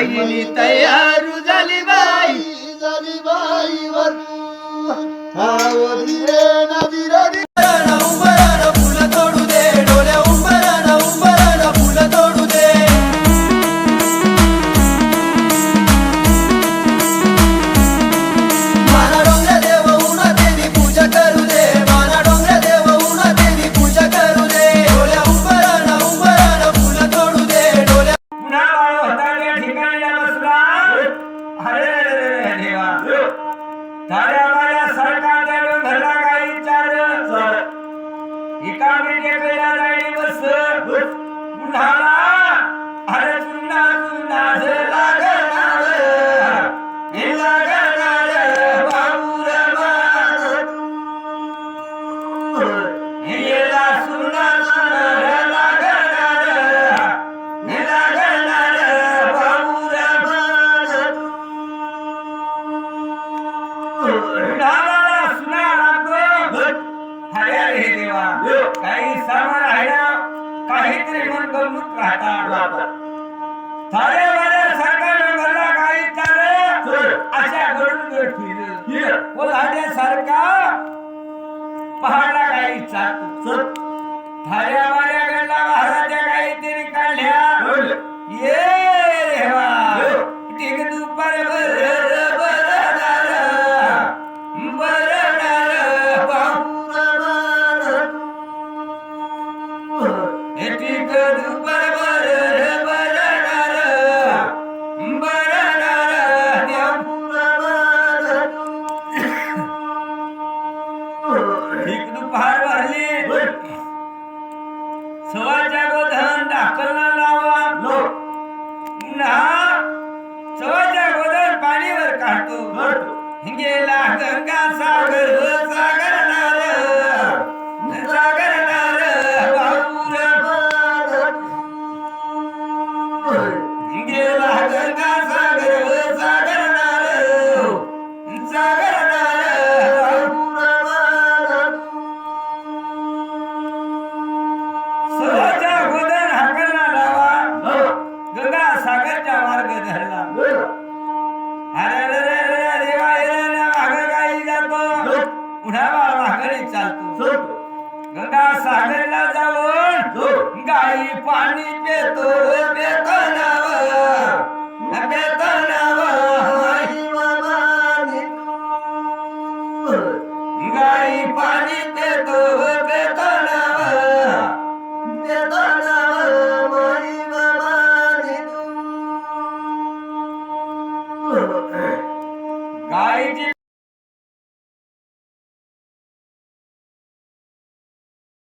ಅಗಿಲಿ ತಯಾರು ताऱ्या बाळ्या सरकारच्या घरला काही चार एका टेकलेला राहिली बस. पुन्हाला अरे चुन्ना पुन्हाला सुना लागतो अरे अरे देवा काही सामान आहे काहीतरी मन गमूत राहतात मला काही अशा घडून फिर सारखा पहाडा काही चालतो थाऱ्या वाल्या गडला महाराजा काही पाणीवर काढतो. हिंगेला गंगा सागर सागर जातो पुढ्या चालतो. गंगा सागरला जाऊन गाई पाणी पेतो पेतनाव पेतनाव गाई पाणी पेतो पेतनाव गाईची